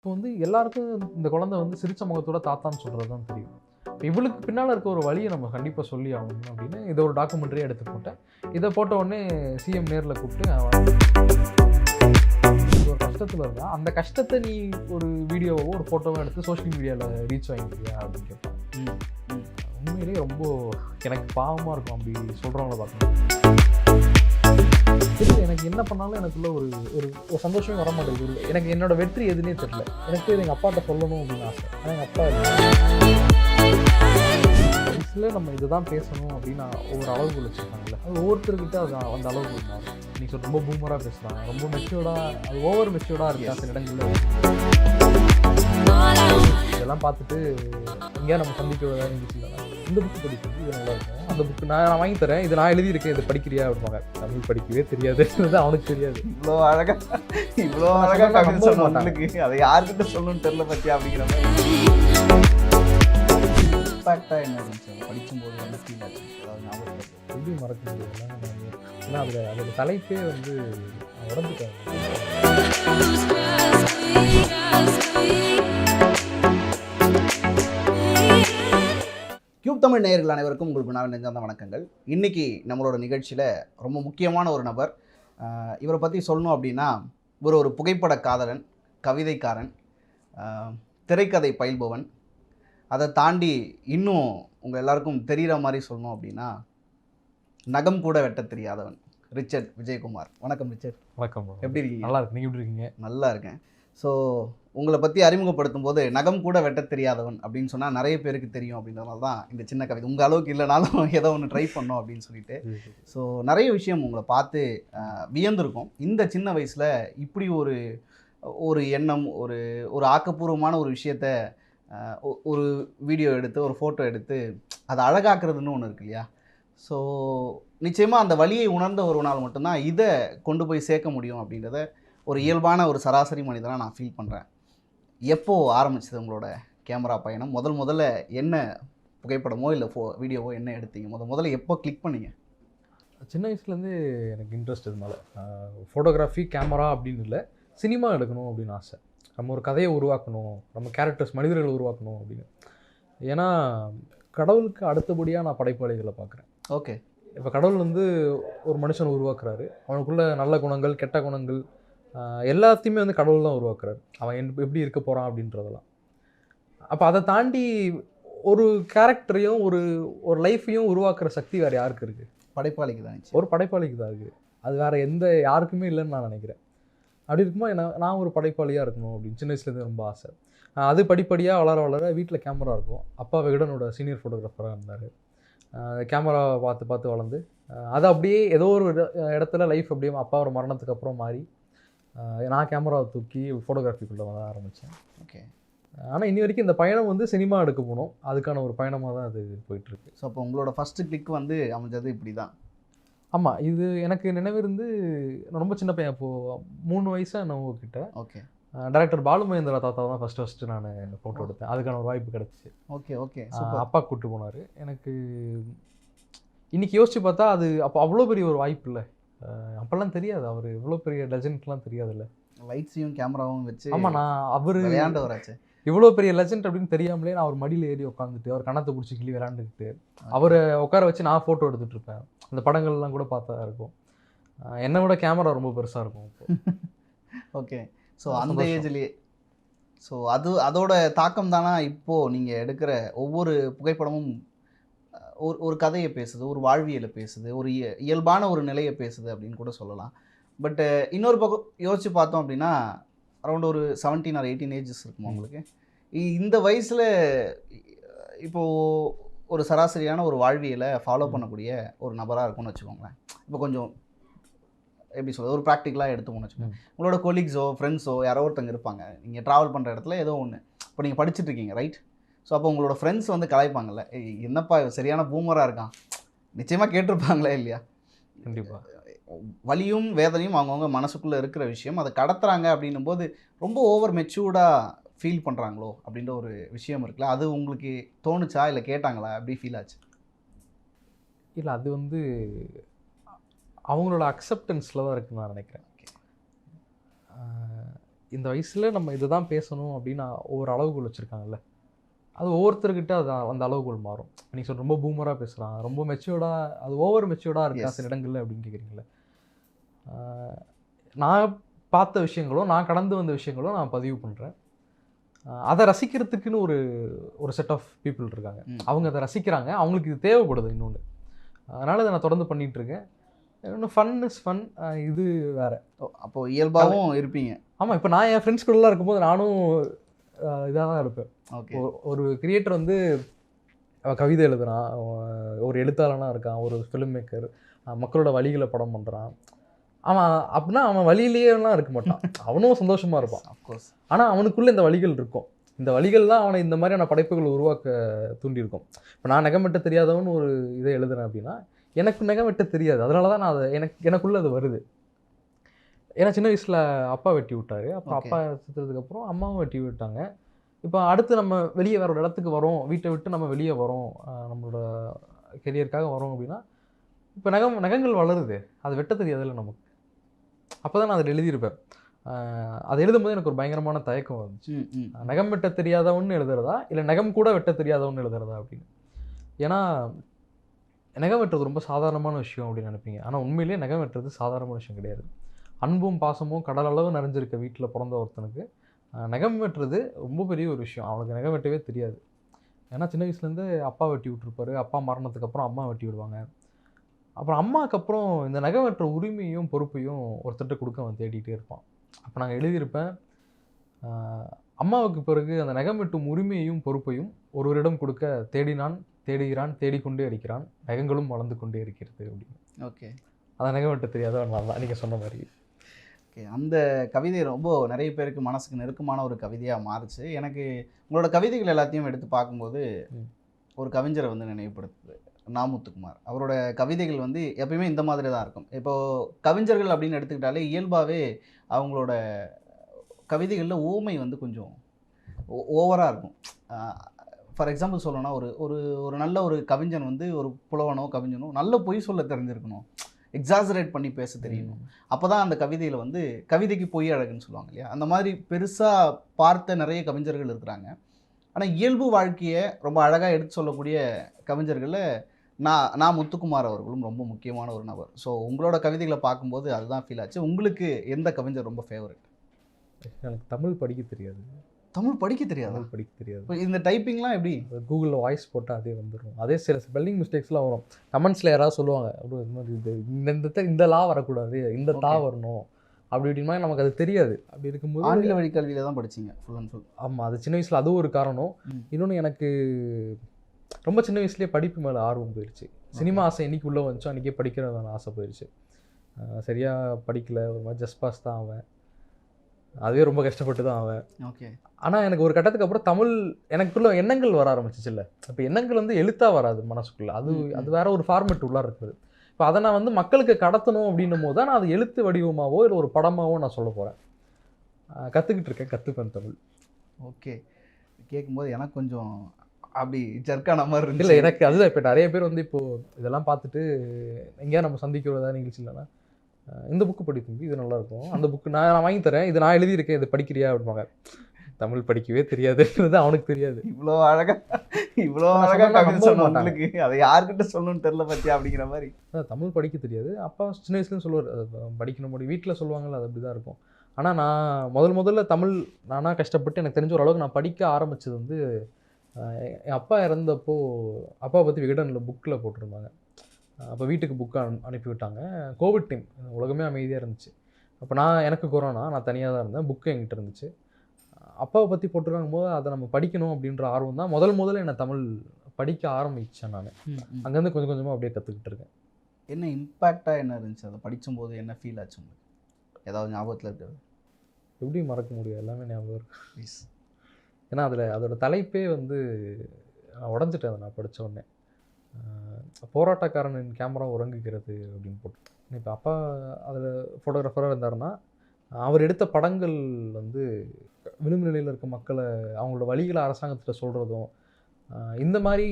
இப்போ வந்து எல்லாருக்கும் இந்த குழந்தை வந்து சிரிச்ச முகத்தோட தாத்தான்னு சொல்கிறது தான் தெரியும். இப்போ இவளுக்கு பின்னால் இருக்க ஒரு வழியை நம்ம கண்டிப்பாக சொல்லி ஆகணும் அப்படின்னு இதை ஒரு டாக்குமெண்ட்ரியாக எடுத்து போட்டேன். இதை போட்ட உடனே சிஎம் நேரில் கூப்பிட்டு ஒரு கஷ்டத்தில் இருந்தா அந்த கஷ்டத்தை நீ ஒரு வீடியோவோ ஒரு ஃபோட்டோவோ எடுத்து சோஷியல் மீடியாவில் ரீச் வாங்கிக்கிறியா அப்படின்னு கேட்பான். உண்மையிலேயே ரொம்ப எனக்கு பாவமாக இருக்கும் அப்படி சொல்கிறவங்கள பார்க்கணும் திருப்பி எனக்கு என்ன பண்ணாலும் எனக்குள்ள ஒரு ஒரு சந்தோஷமே வர மாட்டேங்குது. எனக்கு என்னோட வெற்றி எதுனே தெரியல. எனக்கு எங்கள் அப்பாட்ட சொல்லணும் அப்படின்னு ஆசை. ஆனால் எங்கள் அப்பா வயசில் நம்ம இதுதான் பேசணும் அப்படின்னு ஒவ்வொரு அளவுக்கு வச்சுருக்காங்கல்ல அது ஒவ்வொருத்தர்கிட்ட அது அந்த அளவுக்கு மாறும். நீ சொல்ற ரொம்ப பூமராக பேசுகிறாங்க ரொம்ப மெச்சூர்டாக அது ஓவர் மெச்சூர்டாக இருக்கா சில இடங்களில். இதெல்லாம் பார்த்துட்டு எங்கேயா நம்ம சந்திக்க இருந்துச்சு இந்த புக்கு படிக்கிறது இது நல்லா இருக்கும். அந்த புக்கு நான் நான் வாங்கி தரேன். இது நான் எழுதியிருக்கேன். இதை படிக்கிறியா அப்படிம்பாங்க. தமிழ் படிக்கவே தெரியாது. அவனுக்கு தெரியாது. இவ்வளோ அழகா இவ்வளோ அழகா சொன்னா கவிதை நம்ப சொன்ன மாட்டாங்க. உங்களுக்கு அதை யார்கிட்ட சொல்லணும்னு தெரியல பத்தி அப்படிங்கிற மாதிரி. இம்பாக்டாக என்ன இருந்துச்சு படிக்கும்போது என்ன ஃபீல் ஆச்சு. அதாவது ஞாபகம். எப்படி மறக்க முடியாது ஏன்னா அதில் அதோட தலைப்பே வந்து நான் கியூப் தமிழ் நேயர்கள் அனைவருக்கும் உங்கள் குணாவின் நெஞ்சார்ந்த வணக்கங்கள். இன்னைக்கு நம்மளோட நிகழ்ச்சியில் ரொம்ப முக்கியமான ஒரு நபர் இவரை பற்றி சொல்லணும் அப்படின்னா இவர் ஒரு புகைப்பட காதலன் கவிதைக்காரன் திரைக்கதை பயில்பவன். அதை தாண்டி இன்னும் உங்கள் எல்லாருக்கும் தெரிகிற மாதிரி சொல்லணும் அப்படின்னா நகம் கூட வெட்ட தெரியாதவன் ரிச்சர்ட் விஜயகுமார். வணக்கம் ரிச்சர்ட். வணக்கம். எப்படி இருக்கீங்க? நல்லா இருக்கு. நீங்கள் எப்படி இருக்கீங்க? நல்லா இருக்கேன். ஸோ உங்களை பற்றி அறிமுகப்படுத்தும் போது நகம் கூட வெட்ட தெரியாதவன் அப்படின்னு சொன்னால் நிறைய பேருக்கு தெரியும் அப்படின்றதுனால தான் இந்த சின்ன கவிதை. உங்கள் அளவுக்கு இல்லைனாலும் ஏதோ ஒன்று ட்ரை பண்ணோம் அப்படின்னு சொல்லிட்டு. ஸோ நிறைய விஷயம் உங்களை பார்த்து வியந்திருக்கும். இந்த சின்ன வயசில் இப்படி ஒரு ஒரு எண்ணம் ஒரு ஒரு ஆக்கப்பூர்வமான ஒரு விஷயத்த ஒரு வீடியோ எடுத்து ஒரு ஃபோட்டோ எடுத்து அதை அழகாக்குறதுன்னு ஒன்று இருக்கு இல்லையா? ஸோ நிச்சயமாக அந்த வழியை உணர்ந்த ஒருவனால் மட்டும்தான் இதை கொண்டு போய் சேர்க்க முடியும் அப்படின்றத ஒரு இயல்பான ஒரு சராசரி மனிதனாக நான் ஃபீல் பண்ணுறேன் எப்போ ஆரம்பிச்சது உங்களோட கேமரா பயணம்? முதல் முதல்ல என்ன புகைப்படமோ இல்லை ஃபோ வீடியோவோ என்ன எடுத்தீங்க? முத முதல்ல எப்போ கிளிக் பண்ணீங்க? சின்ன வயசுலேருந்து எனக்கு இன்ட்ரெஸ்ட் இது மேலே. ஃபோட்டோகிராஃபி கேமரா அப்படின்னு இல்லை சினிமா எடுக்கணும் அப்படின்னு ஆசை. நம்ம ஒரு கதையை உருவாக்கணும் நம்ம கேரக்டர்ஸ் மனிதர்களை உருவாக்கணும் அப்படின்னு. ஏன்னா கடவுளுக்கு அடுத்தபடியாக நான் படைப்பாளிகளை பார்க்குறேன் ஓகே இப்போ கடவுள் வந்து ஒரு மனுஷனை உருவாக்குறாரு. அவனுக்குள்ள நல்ல குணங்கள் கெட்ட குணங்கள் எல்லாத்தையுமே வந்து கடவுள் தான் உருவாக்குறாரு. அவன் எப்படி இருக்க போகிறான் அப்படின்றதெல்லாம். அப்போ அதை தாண்டி ஒரு கேரக்டரையும் ஒரு ஒரு லைஃப்பையும் உருவாக்குற சக்தி வேறு யாருக்கு இருக்குது படைப்பாளிக்கு தான் ஒரு படைப்பாளிக்கு தான் இருக்குது அது வேறு எந்த யாருக்குமே இல்லைன்னு நான் நினைக்கிறேன். அப்படி இருக்கும்போது என்ன நான் ஒரு படைப்பாளியாக இருக்கணும் அப்படின்னு சின்ன வயசுலேருந்து ரொம்ப ஆசை. அது படிப்படியாக வளர வளர வீட்டில் கேமரா இருக்கும். அப்பா விகடனோட சீனியர் ஃபோட்டோகிராஃபராக இருந்தார். கேமரா பார்த்து பார்த்து வளர்ந்து அது அப்படியே ஏதோ ஒரு இட- இடத்துல லைஃப் அப்படியே அப்பாவோட மரணத்துக்கு அப்புறம் மாறி நான் கேமராவை தூக்கி ஃபோட்டோகிராஃபிக்குள்ளே வர ஆரம்பித்தேன் ஓகே ஆனால் இனி வரைக்கும் இந்த பயணம் வந்து சினிமா எடுக்க போகணும் அதுக்கான ஒரு பயணமாக தான் அது போயிட்டுருக்கு. ஸோ அப்போ உங்களோட ஃபஸ்ட்டு கிளிக் வந்து அமைஞ்சது இப்படி தான் ஆமாம் இது எனக்கு நினைவிருந்து நான் ரொம்ப சின்ன பையன். அப்போது மூணு வயசாக என்னவோ கிட்ட. ஓகே டேரக்டர் பாலு மகேந்திரா தாத்தா தான் ஃபஸ்ட்டு ஃபஸ்ட்டு நான் ஃபோட்டோ எடுத்தேன். அதுக்கான ஒரு வாய்ப்பு கிடச்சிச்சு. ஓகே ஓகே அப்பா கூப்பிட்டு போனார். எனக்கு இன்னைக்கு யோசிச்சு பார்த்தா அது அப்போ அவ்வளோ பெரிய ஒரு வாய்ப்பு இல்லை. அப்போல்லாம் தெரியாது. அவர் இவ்வளோ பெரிய லெஜண்ட்லாம் தெரியாதுல்ல. லைட்ஸையும் கேமராவும் வச்சு ஆமாம் நான் அவர் விளையாண்டவராச்சு. இவ்வளோ பெரிய லெஜண்ட் அப்படின்னு தெரியாமலே நான் அவர் மடியில் ஏறி உட்காந்துட்டு அவர் கணத்தை பிடிச்சி கிளி விளையாண்டுக்கிட்டு அவரை உட்கார வச்சு நான் ஃபோட்டோ எடுத்துட்டு இருப்பேன். அந்த படங்கள்லாம் கூட பார்த்தா இருக்கும். என்னை விட கேமரா ரொம்ப பெருசாக இருக்கும் ஓகே ஸோ அந்த. ஏஜ்லேயே ஸோ அது அதோட தாக்கம் தானா இப்போது நீங்கள் எடுக்கிற ஒவ்வொரு புகைப்படமும் ஒரு ஒரு கதையை பேசுது ஒரு வாழ்வியலை பேசுது ஒரு இய- இயல்பான ஒரு நிலையை பேசுது அப்படின்னு கூட சொல்லலாம். பட்டு இன்னொரு பக்கம் யோசிச்சு பார்த்தோம் அப்படின்னா அரௌண்ட் ஒரு செவன்டீன் ஆர் எயிட்டீன் ஏஜஸ் இருக்குமா. உங்களுக்கு? இந்த வயசில் இப்போது ஒரு சராசரியான ஒரு வாழ்வியலை ஃபாலோ. பண்ணக்கூடிய ஒரு நபராக இருக்கும்னு வச்சுக்கோங்களேன். இப்போ கொஞ்சம் எப்படி சொல்றது ஒரு ப்ராக்டிக்கலாக எடுத்துக்கோன்னு வச்சுக்கோங்க. உங்களோட கொலீக்ஸோ ஃப்ரெண்ட்ஸோ யாரோ ஒருத்தங்க இருப்பாங்க. நீங்கள் ட்ராவல் பண்ணுற இடத்துல ஏதோ ஒன்று இப்போ நீங்கள் படிச்சுட்டு இருக்கீங்க ரைட் ஸோ அப்போ உங்களோட ஃப்ரெண்ட்ஸ் வந்து கலாய்ப்பாங்கல்ல. "ஏய், என்னப்பா சரியான பூமராக இருக்கான்? நிச்சயமாக கேட்டிருப்பாங்களே இல்லையா? கண்டிப்பாக வலியும் வேதனையும் அவங்கவுங்க மனசுக்குள்ளே இருக்கிற விஷயம். அதை கடத்துறாங்க அப்படின்னும் போது ரொம்ப ஓவர் மெச்சூர்டாக ஃபீல் பண்ணுறாங்களோ அப்படின்ற ஒரு விஷயம் இருக்குல்ல. அது உங்களுக்கு தோணுச்சா இல்லை கேட்டாங்களா? அப்படி ஃபீல் ஆச்சு? இல்லை அது வந்து அவங்களோட அக்செப்டன்ஸில் தான் இருக்குன்னு நான் நினைக்கிறேன். இந்த வயசில் நம்ம இதை தான் பேசணும் அப்படின்னு ஒவ்வொரு அளவுகோல் வச்சுருக்காங்கல்ல அது ஒவ்வொருத்தர்கிட்ட அது அந்த அளவுகோல் மாறும். நீ சொல்ற ரொம்ப பூமராக பேசுகிறான் ரொம்ப மெச்சூர்டாக அது ஓவர் மெச்சூர்டாக இருக்கா. சில இடங்கள்ல அப்படின்னு கேட்குறீங்களே நான் பார்த்த விஷயங்களும் நான் கடந்து வந்த விஷயங்களும் நான் பதிவு பண்ணுறேன் அதை ரசிக்கிறதுக்குன்னு ஒரு ஒரு செட் ஆஃப் பீப்புள் இருக்காங்க. அவங்க அதை ரசிக்கிறாங்க அவங்களுக்கு இது தேவைப்படுது இன்னொன்று அதனால் இதை நான் தொடர்ந்து பண்ணிட்டு இருக்கேன். இன்னும் ஃபன் இஸ் ஃபன் இது வேற. ஓ, அப்போ இயல்பாகவும் இருப்பீங்க. ஆமாம் இப்போ நான் என் ஃப்ரெண்ட்ஸ் கூடலாம் இருக்கும்போது நானும் இதாக தான் இருப்பேன். ஒரு கிரியேட்டர் வந்து அவன் கவிதை எழுதுறான் அவன் ஒரு எழுத்தாளனாக இருக்கான் ஒரு ஃபிலிம் மேக்கர் மக்களோட வழிகளை படம் பண்ணுறான் அவன் அப்படின்னா அவன் வழியிலேயெல்லாம் இருக்க மாட்டான். அவனும் சந்தோஷமாக இருப்பான். அஃப்கோர்ஸ் ஆனால் அவனுக்குள்ள இந்த வழிகள் இருக்கும். இந்த வழிகள் தான் அவனை இந்த மாதிரியான படைப்புகளை உருவாக்க தூண்டியிருக்கும். இப்போ நான் நகமெட்ட தெரியாதவன் ஒரு இதை எழுதுறேன் அப்படின்னா எனக்கு நகமெட்ட தெரியாது. அதனால தான் நான் அதை எனக்கு எனக்குள்ளே அது வருது. ஏன்னா சின்ன வயசில் அப்பா வெட்டி விட்டாரு. அப்புறம். அப்பா செத்துறதுக்கப்புறம் அம்மாவும் வெட்டி விட்டாங்க. இப்போ அடுத்து நம்ம வெளியே வேற ஒரு இடத்துக்கு வரோம் வீட்டை விட்டு நம்ம வெளியே வரோம் நம்மளோட கெரியருக்காக வரோம் அப்படின்னா இப்போ நகம் நகங்கள் வளருது. அது வெட்ட தெரியாதுல்ல நமக்கு. அப்போ தான் நான் அதில் எழுதியிருப்பேன். அதை எழுதும்போது எனக்கு ஒரு பயங்கரமான தயக்கம் வந்துச்சு. நகம் வெட்ட தெரியாதவன்னு எழுதுறதா? இல்லை நகம் கூட வெட்ட தெரியாதவன்னு எழுதுறதா அப்படின்னு? ஏன்னா நகம் வெட்டுறது ரொம்ப சாதாரணமான விஷயம் அப்படின்னு நினைப்பீங்க. ஆனால் உண்மையிலேயே நகம் வெட்டுறது சாதாரணமான விஷயம் கிடையாது. அன்பும் பாசமும் கடல் அளவு நிறைஞ்சிருக்க வீட்டில் பிறந்த ஒருத்தனுக்கு நகம் வெட்டுறது ரொம்ப பெரிய ஒரு விஷயம். அவனுக்கு நகம் வெட்டவே தெரியாது. ஏன்னா சின்ன வயசுலேருந்து அப்பா வெட்டி விட்டுருப்பாரு. அப்பா மரணத்துக்கு அப்புறம் அம்மா வெட்டி விடுவாங்க. அப்புறம் அம்மாவுக்கு அப்புறம் இந்த நகம் வெட்டுற உரிமையும் பொறுப்பையும் ஒருத்தர்கிட்ட கொடுக்க அவன் தேடிட்டே இருப்பான். அப்போ நாங்கள் எழுதியிருப்பேன் அம்மாவுக்கு பிறகு அந்த நகம் வெட்டும் உரிமையையும் பொறுப்பையும் ஒருவரிடம் கொடுக்க தேடினான் தேடுகிறான் தேடிக்கொண்டே இருக்கிறான். நகங்களும் வளர்ந்து கொண்டே இருக்கிறது அப்படின்னு. ஓகே. அதை நகம் வெட்ட தெரியாதவன் நான் தான். நீங்கள் சொன்ன மாதிரி. ஓகே. அந்த கவிதை ரொம்ப நிறைய பேருக்கு மனசுக்கு நெருக்கமான ஒரு கவிதையாக மாறுச்சு. எனக்கு உங்களோட கவிதைகள் எல்லாத்தையும் எடுத்து பார்க்கும்போது. ஒரு கவிஞரை வந்து நினைவுபடுத்துது. நாமுத்துக்குமார். அவரோட கவிதைகள் வந்து எப்பயுமே இந்த மாதிரி தான் இருக்கும். இப்போது கவிஞர்கள் அப்படின்னு எடுத்துக்கிட்டாலே இயல்பாகவே அவங்களோட கவிதைகளில் ஓமை வந்து கொஞ்சம் ஓவராக இருக்கும். ஃபார் எக்ஸாம்பிள் சொல்லணும்னா ஒரு ஒரு ஒரு நல்ல ஒரு கவிஞன் வந்து ஒரு புலவனோ கவிஞனோ நல்ல பொய் சொல்ல தெரிஞ்சிருக்கணும். எக்ஸாசரேட் பண்ணி பேச தெரியணும். அப்போ தான் அந்த கவிதையில் வந்து கவிதைக்கு பொய் அழகுன்னு சொல்லுவாங்க இல்லையா? அந்த மாதிரி பெருசாக பார்த்த நிறைய கவிஞர்கள் இருக்கிறாங்க. ஆனால் இயல்பு வாழ்க்கையை ரொம்ப அழகாக எடுத்து சொல்லக்கூடிய கவிஞர்களில் நான் நான் முத்துக்குமார் அவர்களும் ரொம்ப முக்கியமான ஒரு நபர். ஸோ உங்களோட கவிதைகளை பார்க்கும்போது அதுதான் ஃபீல் ஆச்சு. உங்களுக்கு எந்த கவிஞர் ரொம்ப ஃபேவரட் எனக்கு தமிழ் படிக்க தெரியாது. தமிழ் படிக்க தெரியாதா? தமிழ் படிக்க தெரியாது. இந்த டைப்பிங்லாம் எப்படி? கூகுளில் வாய்ஸ் போட்டால் அதே வந்துடும் அதே சில ஸ்பெல்லிங் மிஸ்டேக்ஸ்லாம் வரும். கமெண்ட்ஸில் யாராவது சொல்லுவாங்க அப்படி இந்த மாதிரி இது இந்த இந்த லா வரக்கூடாது. இந்த தா. வரணும். அப்படி இப்படின்னா நமக்கு அது தெரியாது. அப்படி இருக்கும்போது ஆங்கில வழி கல்வியில தான் படிச்சீங்க ஃபுல் அண்ட் ஃபுல் ஆமாம் அது சின்ன வயசில் அதுவும் ஒரு காரணம். இன்னொன்று எனக்கு ரொம்ப சின்ன வயசுலேயே படிப்பு மேலே ஆர்வம் போயிடுச்சு சினிமா ஆசை என்னைக்கு உள்ளே வந்துச்சோ அன்றைக்கே படிக்கிறதான ஆசை போயிடுச்சு அஹ் சரியா படிக்கல. ஒரு மாதிரி ஜஸ்ட் பாஸ் தான் அவன் அதுவே ரொம்ப கஷ்டப்பட்டு தான் அவன் ஓகே. ஆனால் எனக்கு ஒரு கட்டத்துக்கு அப்புறம் தமிழ் எனக்குள்ள எண்ணங்கள் வர ஆரம்பிச்சிச்சுல்ல. இப்போ எண்ணங்கள் வந்து எழுத்தா வராது மனசுக்குள்ள. அது. அது வேற ஒரு ஃபார்மெட் உள்ளார இருக்குது. இப்போ அதை நான் வந்து மக்களுக்கு கடத்தணும் அப்படின்னும் போது தான் நான் அது எழுத்து வடிவமாவோ இல்லை ஒரு படமாவோ நான் சொல்ல போகிறேன் கற்றுக்கிட்டு இருக்கேன். கற்றுப்பேன் தமிழ். ஓகே. கேட்கும்போது எனக்கு கொஞ்சம் அப்படி ஜர்க்கான மாதிரி இல்லை இருந்துச்சு. எனக்கு அதுதான் இப்போ நிறைய பேர் வந்து இப்போ இதெல்லாம் பார்த்துட்டு எங்கேயா நம்ம சந்திக்கிறதா நிகழ்ச்சி இல்லைன்னா இந்த புக்கு படி தம்பி இது நல்லா இருக்கும் அந்த புக்கு நான் நான் வாங்கி தரேன். இது நான் எழுதியிருக்கேன். இது படிக்கிறியா அப்படிம்பாங்க. தமிழ் படிக்கவே தெரியாதுன்றது அவனுக்கு தெரியாது. இவ்வளோ அழகா இவ்வளோ நான் அழகா சொன்னா கவிதை நம்ப சொன்ன மாட்டாங்க. உங்களுக்கு. அதை யார்கிட்ட சொல்லணும்னு தெரியல பத்தியா அப்படிங்கிற மாதிரி. தமிழ் படிக்க தெரியாது. அப்பா சின்ன வயசுலேயும் சொல்லுவார் படிக்கணும் முடி வீட்டில் சொல்லுவாங்கல்ல அது அப்படி தான் இருக்கும். ஆனால் நான் முதல் முதல்ல தமிழ் நானாக கஷ்டப்பட்டு எனக்கு தெரிஞ்ச ஓரளவுக்கு நான் படிக்க ஆரம்பிச்சது வந்து என் அப்பா இறந்தப்போ அப்பா பற்றி விகடனில் புக்கில் போட்டிருந்தாங்க. அப்போ வீட்டுக்கு புக்கை அனுப்பி விட்டாங்க கோவிட் டைம் உலகமே அமைதியாக இருந்துச்சு. அப்போ நான் எனக்கு கொரோனா நான் தனியாக தான் இருந்தேன். புக்கு என்கிட்ட இருந்துச்சு. அப்பாவை பற்றி போட்டிருக்காங்க போது அதை நம்ம படிக்கணும் அப்படின்ற ஆர்வம் தான் முதல் முதல்ல என்னை தமிழ் படிக்க ஆரம்பித்தேன் நான். அங்கேருந்து கொஞ்சம் கொஞ்சமாக அப்படியே கற்றுக்கிட்டு இருக்கேன். என்ன இம்பேக்டாக என்ன இருந்துச்சு? அதை படிக்கும்போது என்ன ஃபீல் ஆச்சு உங்களுக்கு? ஏதாவது ஞாபகத்தில் இருக்கிறது எப்படி மறக்க முடியும் எல்லாமே ஞாபகம் இருக்கு. ப்ளீஸ் ஏன்னா அதில் அதோட தலைப்பே வந்து நான் உடஞ்சிட்டேன் அதை நான் படிச்ச உடனே. போராட்டக்காரனின் கேமரா உறங்குகிறது அப்படின்னு போட்டு இப்போ அப்பா அதில் ஃபோட்டோகிராஃபராக இருந்தாருன்னா அவர் எடுத்த படங்கள் வந்து விளிம்பு நிலையில் இருக்க மக்களை அவங்களோட வழிகளை அரசாங்கத்தில் சொல்கிறதும் இந்த மாதிரி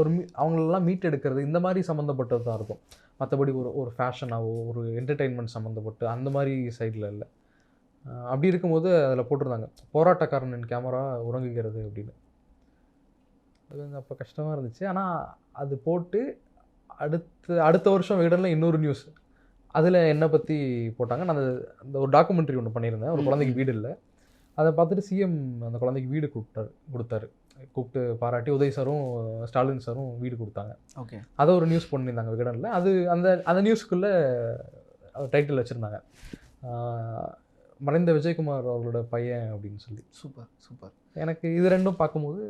ஒரு மீ அவங்களெல்லாம் மீட் எடுக்கிறது இந்த மாதிரி சம்மந்தப்பட்டது தான் இருக்கும். மற்றபடி ஒரு ஒரு ஃபேஷனாகவோ ஒரு என்டர்டெயின்மெண்ட் சம்மந்தப்பட்டு அந்த மாதிரி சைடில் இல்லை. அப்படி இருக்கும்போது அதில் போட்டிருந்தாங்க போராட்டக்காரனின் கேமரா உறங்குகிறது அப்படின்னு. அது கொஞ்சம் அப்போ கஷ்டமாக இருந்துச்சு. ஆனால் அது போட்டு அடுத்த அடுத்த வருஷம் விகடனில் இன்னொரு நியூஸ் அதில் என்னை பற்றி போட்டாங்க. நான் அந்த அந்த ஒரு டாக்குமெண்ட்ரி ஒன்று பண்ணியிருந்தேன். ஒரு குழந்தைக்கு. வீடு இல்லை. அதை பார்த்துட்டு சிஎம் அந்த குழந்தைக்கு வீடு கூப்பிட்டாரு கொடுத்தாரு. கூப்பிட்டு பாராட்டி உதய் சாரும் ஸ்டாலின் சாரும் வீடு கொடுத்தாங்க. ஓகே. அதை ஒரு நியூஸ் பண்ணியிருந்தாங்க விகடனில். அது அந்த அந்த நியூஸ்க்குள்ளே டைட்டில் வச்சுருந்தாங்க. மறைந்த விஜயகுமார் அவர்களோட பையன் அப்படின்னு சொல்லி. Super super. எனக்கு இது ரெண்டும் பார்க்கும்போது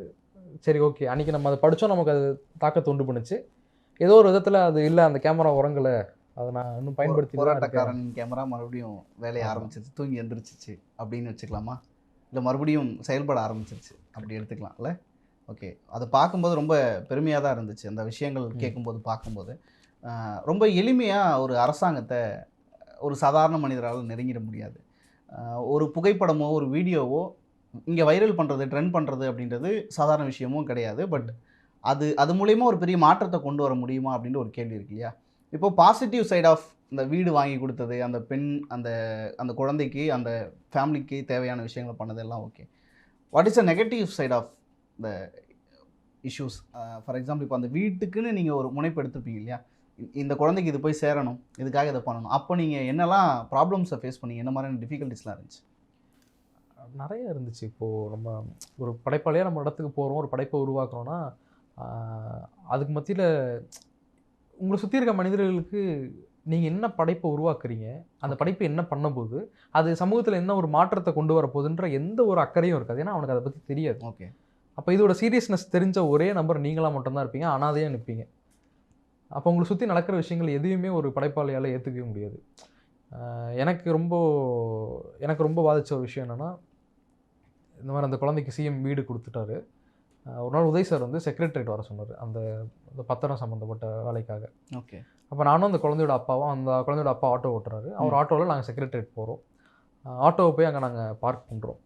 சரி ஓகே அன்றைக்கி நம்ம அதை படித்தோம் நமக்கு அது தாக்கத்தை உண்டு பண்ணுச்சு. ஏதோ ஒரு விதத்தில் அது இல்லை அந்த கேமரா உறங்கலை. அதை நான் இன்னும் பயன்படுத்தி. போராட்டக்காரன் கேமரா மறுபடியும் வேலைய. ஆரம்பிச்சிருச்சு. தூங்கி எந்திரிச்சிச்சு அப்படின்னு வச்சுக்கலாமா? இல்லை மறுபடியும் செயல்பட ஆரம்பிச்சிருச்சு. அப்படி எடுத்துக்கலாம் இல்லை? ஓகே அதை பார்க்கும்போது ரொம்ப பெருமையாக தான் இருந்துச்சு. அந்த விஷயங்கள். கேட்கும்போது பார்க்கும்போது. ரொம்ப எளிமையாக ஒரு அரசாங்கத்தை ஒரு சாதாரண மனிதரால் நெருங்கிட முடியாது. ஒரு புகைப்படமோ ஒரு வீடியோவோ இங்கே வைரல் பண்ணுறது ட்ரெண்ட் பண்ணுறது அப்படின்றது சாதாரண விஷயமும் கிடையாது. பட் அது அது மூலயமா ஒரு பெரிய மாற்றத்தை கொண்டு வர முடியுமா அப்படின்ற ஒரு கேள்வி இருக்கு இல்லையா? இப்போ பாசிட்டிவ் சைட் ஆஃப் இந்த வீடு வாங்கி கொடுத்தது அந்த பெண் அந்த அந்த குழந்தைக்கு அந்த ஃபேமிலிக்கு தேவையான விஷயங்களை பண்ணதெல்லாம் okay what is a negative side of the issues for example இப்போ அந்த வீட்டுக்குன்னு நீங்கள் ஒரு முனைப்பு எடுத்துருப்பீங்க இல்லையா? இந்த குழந்தைக்கு இது போய் சேரணும் இதுக்காக இதை பண்ணணும். அப்போ நீங்கள் என்னெல்லாம் ப்ராப்ளம்ஸை ஃபேஸ் பண்ணீங்க? என்ன மாதிரியான டிஃபிகல்ட்டிஸ்லாம் இருந்துச்சு? நிறைய இருந்துச்சு. இப்போது நம்ம ஒரு படைப்பாளியாக நம்ம இடத்துக்கு போகிறோம் ஒரு படைப்பை உருவாக்குறோன்னா அதுக்கு மத்தியில் உங்களை சுற்றி இருக்க மனிதர்களுக்கு நீங்கள் என்ன படைப்பை உருவாக்குறீங்க? அந்த படைப்பு என்ன பண்ண போகுது அது சமூகத்தில் என்ன ஒரு மாற்றத்தை கொண்டு வர போகுதுன்ற எந்த ஒரு அக்கறையும் இருக்காது. ஏன்னா அவனுக்கு அதை பற்றி தெரியாது. ஓகே. அப்போ இதோட சீரியஸ்னஸ் தெரிஞ்ச ஒரே நபர் நீங்களாக மட்டும்தான் இருப்பீங்க. அனாதையாக நிற்பீங்க அப்போ உங்களை சுற்றி நடக்கிற விஷயங்கள் எதையுமே ஒரு படைப்பாளியால் ஏற்றுக்கவே முடியாது. எனக்கு ரொம்ப எனக்கு ரொம்ப பாதிச்ச ஒரு விஷயம் என்னென்னா இந்த மாதிரி அந்த குழந்தைக்கு சிஎம் வீடு கொடுத்துட்டாரு. ஒரு நாள் உதய் சார் வந்து செக்ரட்டரியேட் வர சொன்னார் அந்த அந்த பத்திரம் சம்மந்தப்பட்ட வேலைக்காக. ஓகே. அப்போ நானும் அந்த குழந்தையோட அப்பாவும் அந்த குழந்தையோட அப்பா ஆட்டோ ஓட்டுறாரு. அவர் ஆட்டோவில் நாங்கள் செக்ரட்டரியேட் போகிறோம் ஆட்டோவை போய் அங்கே நாங்கள் பார்க் பண்ணுறோம்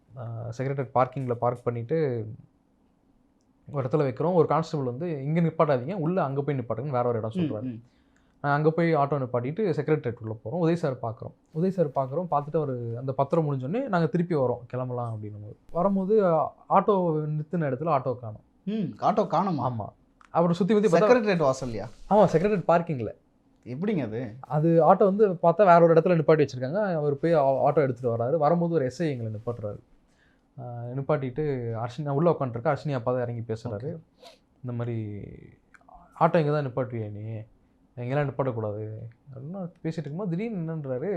செக்ரட்டரியேட் பார்க்கிங்கில் பார்க் பண்ணிவிட்டு ஒரு இடத்துல வைக்கிறோம். ஒரு கான்ஸ்டபிள் வந்து இங்கே நிப்பாட்டாதீங்க உள்ளே அங்கே போய் நிப்பாட்டுங்கன்னு வேற ஒரு இடம் சொல்கிறாரு அங்கே போய் ஆட்டோ நிப்பாட்டிட்டு செக்ரட்டரியேட் உள்ள போகிறோம் உதய் சார் பார்க்குறோம் உதய் சார் பார்க்குறோம் பார்த்துட்டு அவர் அந்த பத்திரம் முடிஞ்சோடனே நாங்கள் திருப்பி வரோம். கிளம்பலாம் அப்படின்னும் போது வரும்போது ஆட்டோ நிறுத்தின இடத்துல ஆட்டோ காணும். ம் ஆட்டோ காணுமா? ஆமாம் அப்புறம் சுற்றி பார்த்தா செக்ரட்டரியேட் வாசல்லையா ஆமாம் செக்ரட்டரியேட் பார்க்கிங்கில் எப்படிங்க அது? அது ஆட்டோ வந்து பார்த்தா வேற ஒரு இடத்துல நிப்பாட்டி வச்சிருக்காங்க. அவர் போய் ஆட்டோ எடுத்துகிட்டு வராரு. வரும்போது ஒரு எஸ்ஐ எங்களை நிப்பாட்டுறாரு. நிப்பாட்டிட்டு அர்ஷினி உள்ளே உட்காந்துருக்கா அர்ஷினி அப்பா தான் இறங்கி பேசுகிறாரு இந்த மாதிரி ஆட்டோ இங்கே தான் நிப்பாட்டுவியா நீ? எங்கெல்லாம் நிப்பாட்டக்கூடாது. அப்படின்னு பேசிகிட்டு இருக்கும்போது திடீர்னு என்னன்றாரு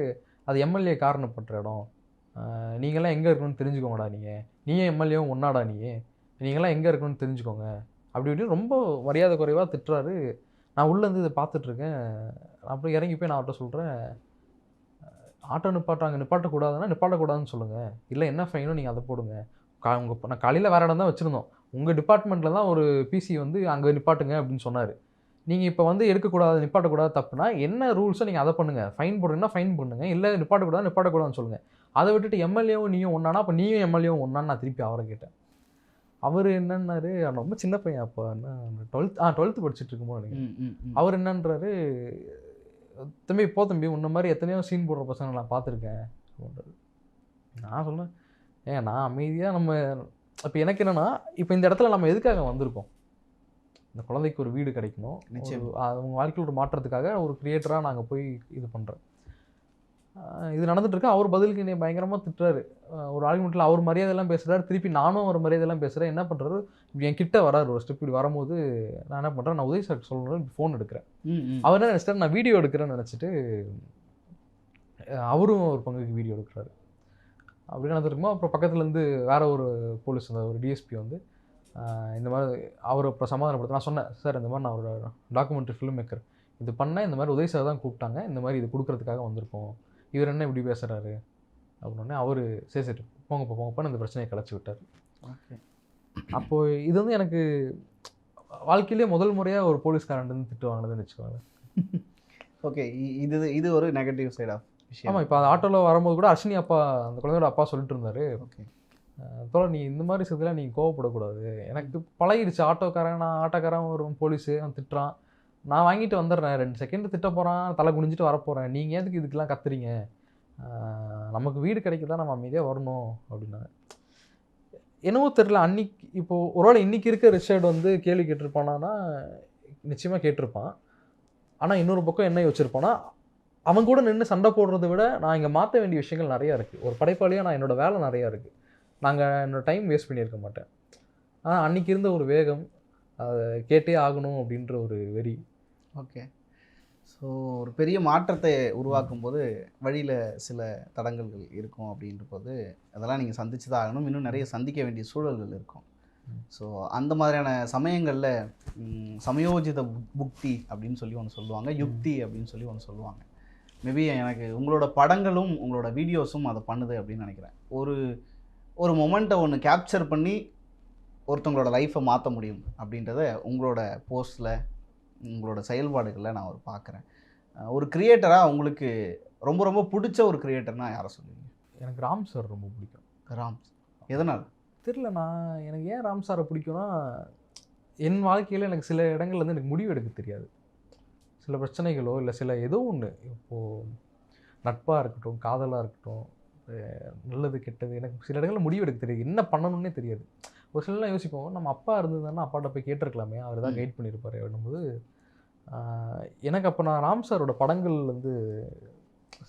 அது எம்எல்ஏ காரணப்பட்ட இடம். ஆஹ் எங்கே இருக்கணும்னு தெரிஞ்சுக்கோங்கடா நீங்கள் நீயே எம்எல்ஏவும் ஒன்னாடா நீ. நீங்களாம் எங்கே இருக்கணும்னு தெரிஞ்சுக்கோங்க. அப்படி இப்படின்னு ரொம்ப மரியாதை குறைவாக திட்டுறாரு. நான் உள்ளேருந்து இதை பார்த்துட்ருக்கேன் அப்புறம் இறங்கி போய் நான் அவர்கிட்ட சொல்கிறேன் ஆட்டோ நிப்பாட்டுறாங்க நிப்பாட்டக்கூடாதுன்னா நிப்பாட்டக்கூடாதுன்னு சொல்லுங்கள் இல்லை என்ன ஃபைனோ நீங்கள் அதை போடுங்க. கா உங்கள் நான் காலையில் வேறு இடம் தான் வச்சுருந்தோம். உங்கள் டிபார்ட்மெண்ட்டில் தான் ஒரு பிசி வந்து அங்கே நிப்பாட்டுங்க அப்படின்னு சொன்னார். நீங்கள் இப்போ வந்து எடுக்கக்கூடாது நிப்பாட்டக்கூடாது தப்புனா என்ன ரூல்ஸோ நீங்கள் அதை பண்ணுங்கள் ஃபைன் போடுறீங்கன்னா ஃபைன் பண்ணுங்கள் இல்லை நிப்பாட்டக்கூடாது நிப்பாட்டக்கூடாதுன்னு சொல்லுங்கள் அதை விட்டுட்டு எம்எல்ஏவும் நீயும் ஒன்றானா அப்போ நீயும் எம்எல்ஏவும் ஒன்றான்னு நான் திருப்பி அவரை கேட்டேன். அவர் என்னன்னாரு ரொம்ப சின்ன பையன் அப்போ என்ன டுவெல்த் ஆ டுவெல்த்து படிச்சுட்டு இருக்கும்போது. அவர் என்னன்றாரு தம்பி போ தம்பி உன்ன மாதிரி எத்தனையோ சீன் போடுற பசங்க நான் பார்த்துருக்கேன். நான் சொன்னேன் ஏன் நான் அமைதியாக நம்ம இப்போ எனக்கு என்னன்னா இப்போ இந்த இடத்துல நம்ம எதுக்காக வந்திருக்கோம்? இந்த குழந்தைக்கு ஒரு வீடு கிடைக்கணும். நிச்சயம். அவங்க வாழ்க்கையில் ஒரு மாற்றத்துக்காக ஒரு கிரியேட்டராக நாங்கள் போய் இது பண்ணுறோம் இது நடந்துட்டு இருக்கு அவர் பதிலுக்கு என்னை பயங்கரமாக திட்டுறாரு. ஒரு ஆர்குமெண்ட்டில் அவர் மரியாதையெல்லாம் பேசுகிறாரு திருப்பி நானும் அவர் மரியாதையெல்லாம் பேசுகிறேன் என்ன பண்ணுறாரு இப்படி என் கிட்ட வராரு ஒரு ஸ்டெப் இப்படி வரும்போது நான் என்ன பண்ணுறேன் நான் உதய் சார் சொல்லணும் ஃபோன் எடுக்கிறேன். அவர் என்ன நினச்சிட்டாரு? நான் வீடியோ எடுக்கிறேன்னு நினச்சிட்டு அவரும் ஒரு பங்குக்கு வீடியோ எடுக்கிறாரு. அப்படி நடந்துருக்குமோ அப்புறம் பக்கத்துலேருந்து வேற ஒரு போலீஸ் ஒரு டிஎஸ்பி வந்து இந்த மாதிரி அவர் அப்புறம் சமாதானப்படுத்த நான் சொன்னேன் சார் இந்த மாதிரி நான் ஒரு டாக்குமெண்ட்ரி ஃபிலிம் மேக்கர் இது பண்ணேன் இந்த மாதிரி உதய் சார் தான் கூப்பிட்டாங்க இந்த மாதிரி இது கொடுக்கறதுக்காக வந்திருக்கோம். இவர் என்ன இப்படி பேசுகிறாரு அப்படின்னே அவர் சரி சரி போங்கப்பா போங்கப்பான்னு இந்த பிரச்சனையை கிளச்சி விட்டார். Okay. அப்போது இது வந்து எனக்கு வாழ்க்கையிலே முதல் முறையாக ஒரு போலீஸ்காரன் வந்து திட்டு வாங்கினதுன்னு வச்சுக்கோங்க ஓகே இது இது ஒரு நெகட்டிவ் சைட் ஆஃப் விஷயம். ஆமாம் இப்போ அந்த ஆட்டோவில் வரும்போது கூட அஸ்வினி அப்பா அந்த குழந்தையோட அப்பா சொல்லிட்டு இருந்தாரு. ஓகே. அப்புறம் நீ இந்த மாதிரி விஷயத்தில் நீங்கள் கோவப்படக்கூடாது. எனக்கு பழகிடுச்சு. ஆட்டோக்காரன் நான் ஆட்டோக்காரன் ஒரு போலீஸு அவன் திட்டுறான். நான் வாங்கிட்டு வந்துடுறேன். ரெண்டு செகண்ட் திட்ட போகிறான் தலை குனிஞ்சிட்டு வரப்போகிறேன் நீங்கள் எதுக்கு இதுக்கெல்லாம் கத்துறீங்க? நமக்கு வீடு கிடைக்கதான் நம்ம அமைதியாக வரணும் அப்படின்னாங்க. என்னவோ தெரில அன்னைக்கு இப்போது ஒருவேளை இன்னைக்கு இருக்க ரிச்சர்ட் வந்து கேள்வி கேட்டிருப்பானா நிச்சயமாக கேட்டிருப்பான். ஆனால் இன்னொரு பக்கம் என்ன யோசிச்சிருப்பானா அவன் கூட நின்று சண்டை போடுறத விட நான் இங்கே மாற்ற வேண்டிய விஷயங்கள் நிறையா இருக்குது ஒரு படைப்பாளியாக நான் என்னோட வேலை நிறையா இருக்குது நாங்கள் என்னோட டைம் வேஸ்ட் பண்ணியிருக்க மாட்டேன். ஆனால் அன்னைக்கு இருந்த ஒரு வேகம் அதை கேட்டே ஆகணும் அப்படின்ற ஒரு வெறி. ஓகே. ஸோ ஒரு பெரிய மாற்றத்தை உருவாக்கும் போது வழியில் சில தடங்கல்கள் இருக்கும் அப்படின்ற போது அதெல்லாம் நீங்கள் சந்திச்சு தான் ஆகணும். இன்னும் நிறைய சந்திக்க வேண்டிய சூழல்கள் இருக்கும். ஸோ அந்த மாதிரியான சமயங்களில் சமயோஜித புக்- புக்தி அப்படின்னு சொல்லி ஒன்று சொல்லுவாங்க. யுக்தி அப்படின்னு சொல்லி ஒன்று சொல்லுவாங்க. மேபி எனக்கு உங்களோட படங்களும் உங்களோட வீடியோஸும் அதை பண்ணுது அப்படின்னு நினைக்கிறேன். ஒரு ஒரு மொமெண்ட்டை ஒன்று கேப்சர் பண்ணி ஒருத்தவங்களோட லைஃப்பை மாற்ற முடியும் அப்படின்றத உங்களோட போஸ்ட்டில் உங்களோட செயல்பாடுகளில் நான் ஒரு பார்க்குறேன் ஒரு கிரியேட்டராக உங்களுக்கு ரொம்ப ரொம்ப பிடிச்ச ஒரு கிரியேட்டர்னா யாரை சொல்லுவீங்க? எனக்கு ராம் சார் ரொம்ப பிடிக்கும். ராம் எதனால்? தெரில நான் எனக்கு ஏன் ராம் சாரை பிடிக்கும்னா என் வாழ்க்கையில் எனக்கு சில இடங்கள்ல வந்து எனக்கு முடிவு எடுக்க தெரியாது. சில பிரச்சனைகளோ இல்லை சில ஏதோ ஒன்று இப்போது நட்பாக இருக்கட்டும் காதலாக இருக்கட்டும் நல்லது கெட்டது. எனக்கு சில இடங்களில் முடிவு எடுக்க தெரியாது. என்ன பண்ணணும்னே தெரியாது. ஒரு சிலலாம் யோசிப்போம் நம்ம அப்பா இருந்ததுன்னா அப்பாட்ட போய் கேட்டிருக்கலாமே அவர் தான். கைட் பண்ணியிருப்பாரு அப்படின்போது ஆஹ் எனக்கு அப்போ நான் ராம் சாரோட படங்கள் வந்து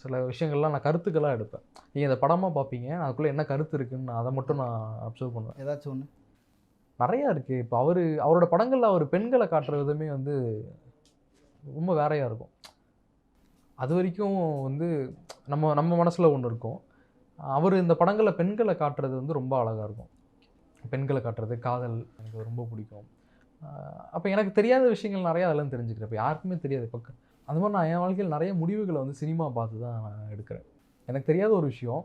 சில விஷயங்கள்லாம் நான் கருத்துக்களாக எடுப்பேன். நீங்கள் இந்த படமாக பார்ப்பீங்க அதுக்குள்ளே என்ன கருத்து இருக்குன்னு நான் அதை மட்டும் நான் அப்சர்வ் பண்ணுவேன். ஏதாச்சும் ஒன்று நிறையா இருக்குது இப்போ அவர் அவரோட படங்களில் அவர் பெண்களை காட்டுற விதமே வந்து ரொம்ப வேறையாக இருக்கும். அது வரைக்கும் வந்து நம்ம நம்ம மனசில் ஒன்று இருக்கும். அவர் இந்த படங்களில் பெண்களை காட்டுறது வந்து ரொம்ப அழகாக இருக்கும். பெண்களை காட்டுறது காதல் எனக்கு ரொம்ப பிடிக்கும். அப்போ எனக்கு தெரியாத விஷயங்கள் நிறையா அதெல்லாம் தெரிஞ்சுக்கிறேன். இப்போ யாருக்குமே தெரியாது. இப்போ அந்த மாதிரி நான் என் வாழ்க்கையில் நிறைய முடிவுகளை வந்து சினிமா பார்த்து தான் நான் எடுக்கிறேன். எனக்கு தெரியாத ஒரு விஷயம்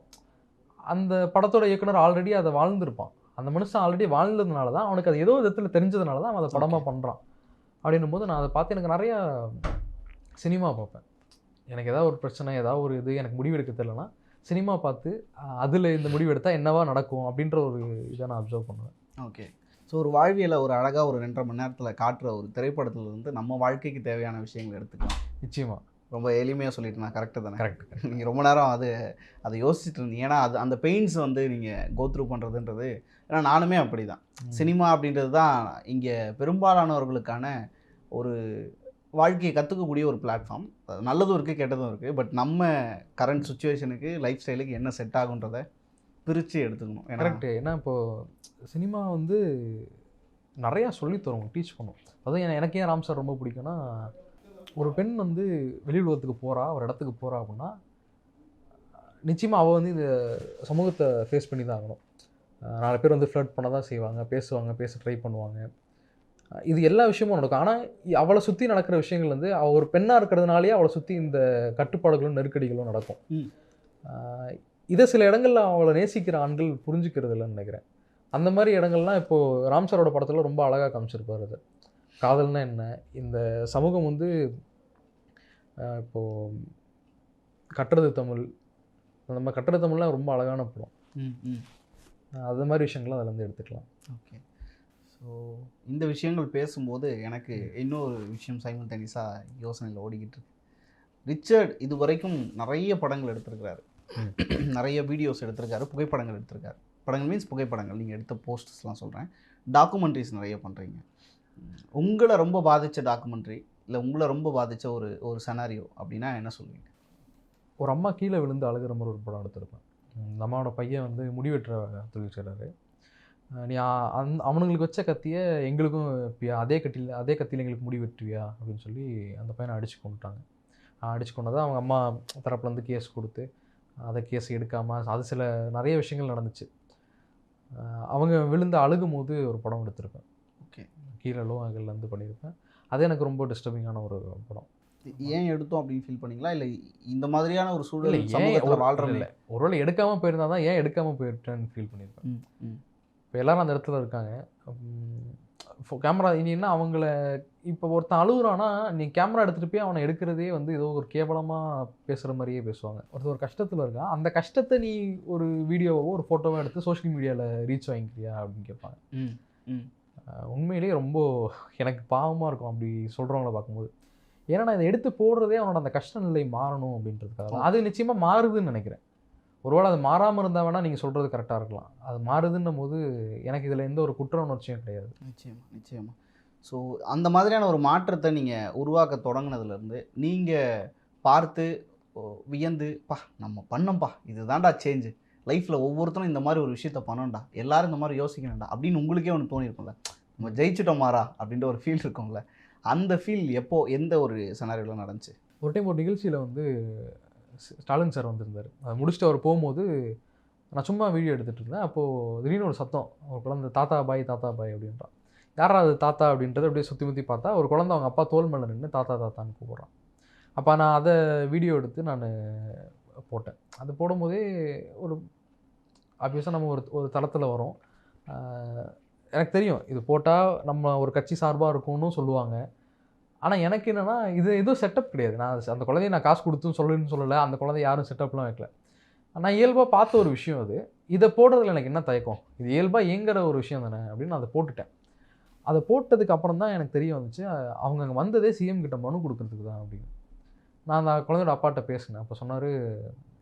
அந்த படத்தோட இயக்குனர் ஆல்ரெடி அதை வாழ்ந்திருப்பான். அந்த மனுஷன் ஆல்ரெடி வாழ்ந்ததுனால தான் அவனுக்கு அது ஏதோ விதத்தில் தெரிஞ்சதுனால தான் அவன் அதை படமாக பண்ணுறான் அப்படின்னும் போது நான் அதை பார்த்து எனக்கு நிறையா சினிமா பார்ப்பேன். எனக்கு ஏதாவது ஒரு பிரச்சனை ஏதாவது ஒரு இது எனக்கு முடிவெடுக்க தெரியலனா சினிமா பார்த்து அதில் இந்த முடிவு எடுத்தால் என்னவா நடக்கும் அப்படின்ற ஒரு இதை நான் அப்சர்வ் பண்ணுவேன். ஓகே. ஸோ ஒரு வாழ்வியலை ஒரு அழகாக ஒரு ரெண்டரை மணி நேரத்தில் காட்டுற ஒரு திரைப்படத்துல இருந்து நம்ம வாழ்க்கைக்கு தேவையான விஷயங்களை எடுத்துக்கலாம். நிச்சயமாக ரொம்ப எளிமையாக சொல்லிட்டு நான். கரெக்டு தானே? கரெக்ட் நீங்கள் ரொம்ப நேரம் அது அதை யோசிச்சுட்டு இருந்தீங்க. ஏன்னா அது அந்த பெயின்ஸ் வந்து நீங்கள் கோத்ரூ பண்ணுறதுன்றது ஏன்னா நானுமே அப்படி தான் சினிமா அப்படின்றது தான் இங்கே பெரும்பாலானவர்களுக்கான ஒரு வாழ்க்கையை கற்றுக்கக்கூடிய ஒரு பிளாட்ஃபார்ம் நல்லதும் இருக்குது கெட்டதும் இருக்குது பட் நம்ம கரண்ட் சுச்சுவேஷனுக்கு லைஃப் ஸ்டைலுக்கு என்ன செட் ஆகுன்றத பிரித்து எடுத்துக்கணும். கரெக்டு ஏன்னா இப்போது சினிமா வந்து நிறையா சொல்லித்தரும் டீச் பண்ணும் அதுவும் என- எனக்கு ஏன் ராம் சார் ரொம்ப பிடிக்கும்னா ஒரு பெண் வந்து வெளி உலகத்துக்கு போகிறா ஒரு இடத்துக்கு போகிறா அப்படின்னா நிச்சயமாக அவள் வந்து இந்த சமூகத்தை ஃபேஸ் பண்ணி தான் ஆகணும் நாலு பேர் வந்து ஃப்ளட் பண்ண தான் செய்வாங்க பேசுவாங்க பேச ட்ரை பண்ணுவாங்க. இது எல்லா விஷயமும் நடக்கும். ஆனால் அவளை சுற்றி நடக்கிற விஷயங்கள் வந்து அவள் ஒரு பெண்ணாக இருக்கிறதுனாலேயே அவளை சுற்றி இந்த கட்டுப்பாடுகளும் நெருக்கடிகளும் நடக்கும். இதை சில இடங்கள்ல அவளை நேசிக்கிற ஆண்கள் புரிஞ்சுக்கிறது இல்லைன்னு நினைக்கிறேன். அந்த மாதிரி இடங்கள்லாம் இப்போது ராம் சாரோட படத்தில் ரொம்ப அழகாக காமிச்சிருப்பார் அது. காதல்னா என்ன? இந்த சமூகம் வந்து அஹ் இப்போ கட்டுறது தமிழ். நம்ம கட்டுறது தமிழ்லாம் ரொம்ப அழகான படம். ம் ம். அஹ் அது மாதிரி விஷயங்கள்லாம் அதில் இருந்து எடுத்துக்கலாம். ஓகே. ஸோ இந்த விஷயங்கள் பேசும்போது எனக்கு இன்னொரு விஷயம் சைமல்டேனியஸாக யோசனையில் ஓடிக்கிட்டு இருக்கு. ரிச்சர்ட் இது வரைக்கும் நிறைய படங்கள் எடுத்திருக்கிறாரு. நிறைய வீடியோஸ் எடுத்திருக்காரு புகைப்படங்கள் எடுத்திருக்காரு. படங்கள் மீன்ஸ் புகைப்படங்கள். நீங்கள் எடுத்த போஸ்டர்ஸ்லாம் சொல்கிறேன் டாக்குமெண்ட்ரிஸ் நிறைய பண்ணுறீங்க உங்களை ரொம்ப பாதித்த டாக்குமெண்ட்ரி இல்லை உங்களை ரொம்ப பாதித்த ஒரு ஒரு செனாரியோ அப்படின்னா என்ன சொல்லுவீங்க? ஒரு அம்மா கீழே விழுந்து அழுகிற மாதிரி ஒரு படம் எடுத்திருப்பேன். அம்மாவோட பையன் வந்து முடிவெட்டுற தொழில் செய்கிறாரு நீ அந் அவனுங்களுக்கு வச்ச கத்தியை எங்களுக்கும் வைப்பியா அதே கத்தியில் அதே கத்தியில் எங்களுக்கு முடி வெட்டுவியா? அப்படின்னு சொல்லி அந்த பையனை அடிச்சு கொண்டுட்டாங்க அடிச்சு கொண்டதை அவங்க அம்மா தரப்புலேருந்து கேஸ் கொடுத்து அதை கேஸ் எடுக்காமல் அது சில நிறைய விஷயங்கள் நடந்துச்சு. அவங்க விழுந்து அழுகும் போது ஒரு படம் எடுத்திருப்பேன். ஓகே. கீழே லோகங்கள்லேருந்து பண்ணியிருப்பேன். அது எனக்கு ரொம்ப டிஸ்டர்பிங்கான ஒரு படம். ஏன் எடுத்தோம் அப்படின்னு ஃபீல் பண்ணீங்களா? இல்லை இந்த மாதிரியான ஒரு சூழல் ஏன் வாழ்கிறோம் இல்லை ஒருவேளை எடுக்காமல் போயிருந்தா தான் ஏன் எடுக்காமல் போயிட்டேன்னு ஃபீல் பண்ணியிருப்பேன். இப்போ எல்லாரும் அந்த இடத்துல இருக்காங்க. கேமரா இனின்னா அவங்கள இப்போ ஒருத்தன் அழுகுறான்னா நீ கேமரா எடுத்துகிட்டு போய் அவனை எடுக்கிறதே வந்து ஏதோ ஒரு கேவலமாக பேசுகிற மாதிரியே பேசுவாங்க. ஒருத்தர் ஒரு கஷ்டத்தில் இருக்கான் அந்த கஷ்டத்தை நீ ஒரு வீடியோவோ ஒரு ஃபோட்டோவோ எடுத்து சோஷியல் மீடியாவில் ரீச் வாங்கிக்கிறியா அப்படின்னு கேட்பாங்க. உண்மையிலேயே ரொம்ப எனக்கு பாவமாக இருக்கும் அப்படி சொல்கிறவங்கள பார்க்கும்போது. ஏன்னா நான் இதை எடுத்து போடுறதே அவனோட அந்த கஷ்ட நிலை மாறணும் அப்படின்றதுக்காக. அது நிச்சயமாக மாறுதுன்னு நினைக்கிறேன். ஒருவேளை அது மாறாமல் இருந்தால் வேணால் நீங்கள் சொல்கிறது கரெக்டாக இருக்கலாம். அது மாறுதுன்னும் போது எனக்கு இதில் எந்த ஒரு குற்ற உணர்ச்சியும் கிடையாது. நிச்சயமா நிச்சயமா. ஸோ அந்த மாதிரியான ஒரு மாற்றத்தை நீங்கள் உருவாக்க தொடங்குனதுலேருந்து நீங்கள் பார்த்து வியந்து பா நம்ம பண்ணோம்ப்பா இதுதான்டா சேஞ்சு லைஃப்பில் ஒவ்வொருத்தரும் இந்த மாதிரி ஒரு விஷயத்த பண்ணோம்டா. எல்லாரும் இந்த மாதிரி யோசிக்கணும்டா. அப்படின்னு உங்களுக்கே ஒன்று தோணிருக்கும்ல. நம்ம ஜெயிச்சிட்டோம் மாறா. அப்படின்ற ஒரு ஃபீல் இருக்கும்ல. அந்த ஃபீல் எப்போ எந்த ஒரு சனாரியில் நடந்துச்சு? ஒரு டைம் ஒரு நிகழ்ச்சியில் வந்து ஸ்டாலின் சார் வந்திருந்தார். அதை முடிச்சுட்டு அவர் போகும்போது நான் சும்மா வீடியோ எடுத்துகிட்டு இருந்தேன். அப்போது திடீர்னு ஒரு சத்தம் ஒரு குழந்தை தாத்தா பாய் தாத்தா பாய் அப்படின்றான். யாரா அது தாத்தா? அப்படின்றத அப்படியே சுற்றி முற்றி பார்த்தா ஒரு குழந்தை அவங்க அப்பா தோல் மேலே நின்று தாத்தா தாத்தான்னு கூப்பிட்றான். அப்போ நான் அதை வீடியோ எடுத்து நான் போட்டேன். அது போடும்போதே ஒரு ஆப்வியஸாக நம்ம ஒரு ஒரு தளத்தில் வரோம். எனக்கு தெரியும் இது போட்டால் நம்ம ஒரு கட்சி சார்பாக இருக்கும்னு சொல்லுவாங்க. ஆனால் எனக்கு என்னென்னா இது எதுவும் செட்டப் கிடையாது. நான் அந்த குழந்தைய நான் காசு கொடுத்துன்னு சொல்லணும்னு சொல்லலை. அந்த குழந்தை யாரும் செட்டப்லாம் வைக்கல. நான் இயல்பாக பார்த்த ஒரு விஷயம் அது. இதை போடுறதுல எனக்கு என்ன தயக்கம்? இது இயல்பாக இயங்குற ஒரு விஷயம் தானே அப்படின்னு நான் அதை போட்டுட்டேன். அதை போட்டதுக்கு அப்புறம் தான் எனக்கு தெரிய வந்துச்சு அவங்க அங்கே வந்ததே சிஎம் கிட்ட மனு கொடுக்கறதுக்கு தான் அப்படின்னு. நான் அந்த குழந்தையோட அப்பாட்ட பேசினேன். அப்போ சொன்னார்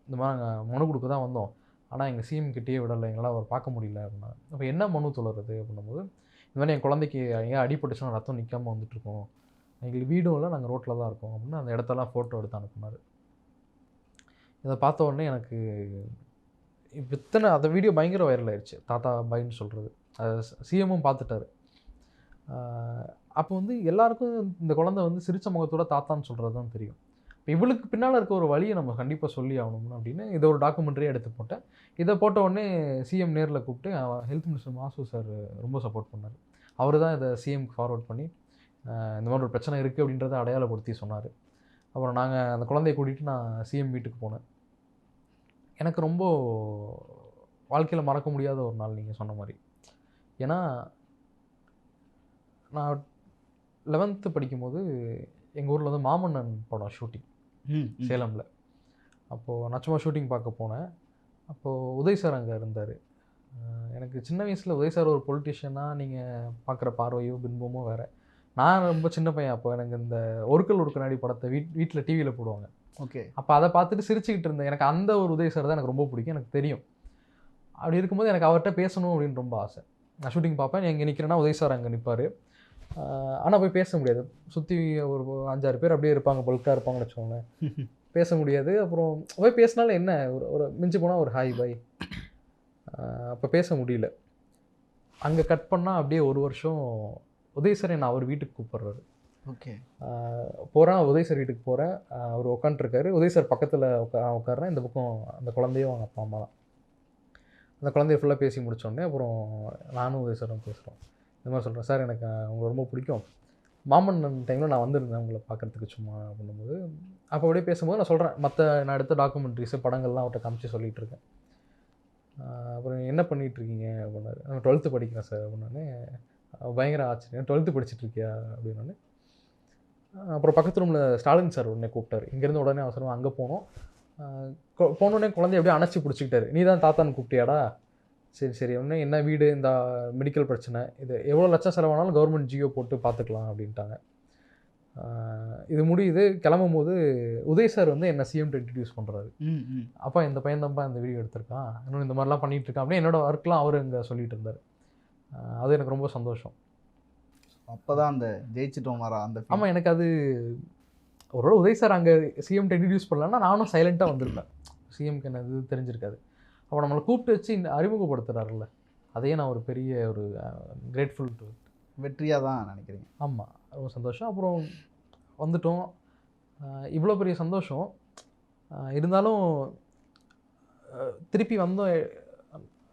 இந்த மாதிரி நாங்கள் மனு கொடுக்க தான் வந்தோம். ஆனால் எங்கள் சிஎம் கிட்டேயே விடலை. எங்களால் அவர் பார்க்க முடியல. அப்படின்னா அப்போ என்ன மனு தொழுறது அப்படின்னும்போது இந்த மாதிரி என் குழந்தைக்கு எங்கேயா அடிபட்டுச்சுன்னா ரத்தம் நிற்காம வந்துட்டுருக்கோம் எங்களுக்கு வீடும் இல்லை நாங்கள் ரோட்டில் தான் இருக்கோம். அப்படின்னு அந்த இடத்தெல்லாம் ஃபோட்டோ எடுத்து அனுப்புனார். இதை பார்த்த உடனே எனக்கு இத்தனை அந்த வீடியோ பயங்கர வைரல் ஆயிடுச்சு தாத்தா பைன்னு சொல்கிறது அது சிஎம்மும் பார்த்துட்டாரு. அப்போ வந்து எல்லாருக்கும் இந்த குழந்தை வந்து சிரிச்ச முகத்தோட தாத்தான்னு சொல்கிறது தான் தெரியும். இப்போ இவளுக்கு பின்னால் இருக்க ஒரு வழியை நம்ம கண்டிப்பாக சொல்லி ஆகணும் அப்படின்னு இதை ஒரு டாக்குமெண்ட்ரியாக எடுத்து போட்டேன். இதை போட்ட உடனே சிஎம் நேரில் கூப்பிட்டு ஹெல்த் மினிஸ்டர் மாசு சார் ரொம்ப சப்போர்ட் பண்ணார். அவர் தான் இதை சிஎம்க்கு ஃபார்வர்ட் பண்ணி இந்த மாதிரி ஒரு பிரச்சனை இருக்குது அப்படின்றத அடையாளப்படுத்தி சொன்னார். அப்புறம் நாங்கள் அந்த குழந்தைய கூட்டிகிட்டு நான் சிஎம் வீட்டுக்கு போனேன். எனக்கு ரொம்ப வாழ்க்கையில் மறக்க முடியாத ஒரு நாள் நீங்கள் சொன்ன மாதிரி. ஏன்னா நான் லெவன்த்து படிக்கும்போது எங்கள் ஊரில் வந்து மாமன்னன் படம் ஷூட்டிங். சேலமில். அப்போது நான் சும்மா ஷூட்டிங் பார்க்க போனேன். அப்போது உதய் சார் அங்கே இருந்தார். எனக்கு சின்ன வயசில் உதய் சார் ஒரு பொலிட்டிஷியனாக நீங்கள் பார்க்குற பார்வையோ பின்பமோ வேறு. நான் ரொம்ப சின்ன பையன் அப்போ. எனக்கு இந்த ஒருக்கல் ஒரு கண்ணாடி படத்தை வீட் வீட்டில் டிவியில் போடுவாங்க. ஓகே. அப்போ அதை பார்த்துட்டு சிரிச்சுக்கிட்டு இருந்தேன். எனக்கு அந்த ஒரு உதய் சார் தான் எனக்கு ரொம்ப பிடிக்கும். எனக்கு தெரியும். அப்படி இருக்கும்போது எனக்கு அவர்கிட்ட பேசணும் அப்படின்னு ரொம்ப ஆசை. நான் ஷூட்டிங் பார்ப்பேன். எங்கே நிற்கிறேன்னா உதய் சார் அங்கே நிற்பார் ஆனால் போய் பேச முடியாது. சுற்றி ஒரு அஞ்சாறு பேர் அப்படியே இருப்பாங்க. பல்காக இருப்பாங்கன்னு வச்சுக்கோங்களேன். பேச முடியாது. அப்புறம் போய் பேசினாலும் என்ன? ஒரு ஒரு மிஞ்சி போனால் ஒரு ஹாய் பாய் அப்போ பேச முடியல. அங்கே கட் பண்ணால் அப்படியே ஒரு வருஷம் உதய் சார் என்னை அவர் வீட்டுக்கு கூப்பிட்றாரு ஓகே. போகிறேன் உதய் சார் வீட்டுக்கு போகிறேன் அவர் உட்காந்துருக்காரு உதய் சார் பக்கத்தில் உட்கா உட்காடுறேன் இந்த பக்கம் அந்த குழந்தையும் அவங்க அப்பா அம்மா தான். அந்த குழந்தைய ஃபுல்லாக பேசி முடிச்சோடனே அப்புறம் நானும் உதய் சாரும் பேசுகிறோம் இந்த மாதிரி சொல்கிறேன் சார் எனக்கு உங்களை ரொம்ப பிடிக்கும். மாமன்னன் டைமில் நான் வந்திருந்தேன் உங்களை பார்க்குறதுக்கு சும்மா அப்படின்னும்போது அப்போ அப்படியே பேசும்போது நான் சொல்கிறேன் மற்ற நான் எடுத்த டாக்குமெண்ட்ரிஸு படங்கள்லாம் அவர்கிட்ட காமிச்சு இருக்கேன். ஆஹ் அப்புறம் என்ன பண்ணிட்டு இருக்கீங்க? அப்படின்னாரு. நான் டுவெல்த்து படிக்கிறேன் சார் அப்படின்னே பயங்கர ஆச்சரியம். டுவெல்த்து படிச்சுட்டு இருக்கியா அப்படின்னோடனே ஆஹ் அப்புறம் பக்கத்து ரூமில் ஸ்டாலின் சார் உடனே கூப்பிட்டாரு. இங்கேருந்து உடனே அவசரம் அங்கே போனோம். போனோடனே குழந்தைய அப்படியே அணைச்சி பிடிச்சிக்கிட்டாரு. நீ தான் தாத்தான்னு கூப்பிட்டியாடா? சரி சரி. உடனே என்ன வீடு இந்த மெடிக்கல் பிரச்சனை? இது எவ்வளோ லட்சம் செலவானாலும் கவர்மெண்ட் ஜியோ போட்டு பார்த்துக்கலாம் அப்படின்ட்டாங்க. இது முடியுது. கிளம்பும் போது உதய் சார் வந்து என்ன சிஎம்ட்டு இன்ட்ரடியூஸ் பண்ணுறாரு அப்பா இந்த பையன் தான்ப்பா இந்த வீடியோ எடுத்திருக்கான். இன்னும் இந்த மாதிரிலாம் பண்ணிட்டு இருக்கான். அப்படியே என்னோட ஒர்க்லாம் அவர் இங்கே சொல்லிட்டு இருந்தார். அது எனக்கு ரொம்ப சந்தோஷம். அப்பதான் அந்த ஜெயிச்சிட்டோம் மாறா அந்த. ஆமாம் எனக்கு அது ஒருவேளை உதய் சார் அங்கே சிஎம் இன்ட்ரடியூஸ் பண்ணலன்னா நானும் சைலண்ட்டாக வந்திருப்பேன். சிஎம்க்கு என்ன இது தெரிஞ்சிருக்காது. அப்போ நம்மளை கூப்பிட்டு வச்சு இந்த அறிமுகப்படுத்துறாருல்ல அதையே நான் ஒரு பெரிய ஒரு கிரேட்ஃபுல் டு வெற்றியா தான் நினைக்கிறீங்க. ஆமாம் ரொம்ப சந்தோஷம். அப்புறம் வந்துட்டோம். இவ்வளோ பெரிய சந்தோஷம். இருந்தாலும் திருப்பி வந்தோம்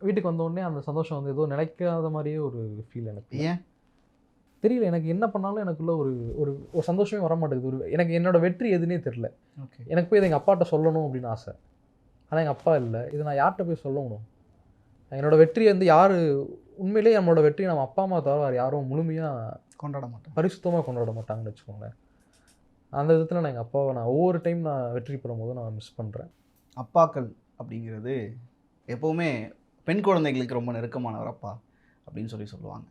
வீட்டுக்கு வந்த உடனே அந்த சந்தோஷம் வந்து ஏதோ நினைக்காத மாதிரியே ஒரு ஃபீல் எனக்கு. ஏன்? தெரியல எனக்கு என்ன பண்ணாலும் எனக்குள்ள ஒரு ஒரு ஒரு சந்தோஷமே வர மாட்டேங்குது ஒரு எனக்கு என்னோட வெற்றி எதுனே தெரில எனக்கு போய் இதை எங்கள் அப்பாட்ட சொல்லணும் அப்படின்னு ஆசை. ஆனால் எங்கள் அப்பா இல்லை. இதை நான் யார்கிட்ட போய் சொல்லணும்? என்னோட வெற்றி வந்து யார் உண்மையிலேயே நம்மளோட வெற்றி நம்ம அப்பா அம்மா தவிர வேறு யாரும் முழுமையாக கொண்டாட மாட்டேன் பரிசுத்தமாக கொண்டாட மாட்டாங்கன்னு வச்சுக்கோங்களேன். அந்த விதத்தில் நான் எங்கள் அப்பாவை நான் ஒவ்வொரு டைம் நான் வெற்றி பெறும்போது நான் மிஸ் பண்ணுறேன் அப்பாக்கள் அப்படிங்கிறது எப்போவுமே பெண் குழந்தைகளுக்கு ரொம்ப நெருக்கமானவர் அப்பா அப்படின்னு சொல்லி சொல்லுவாங்க.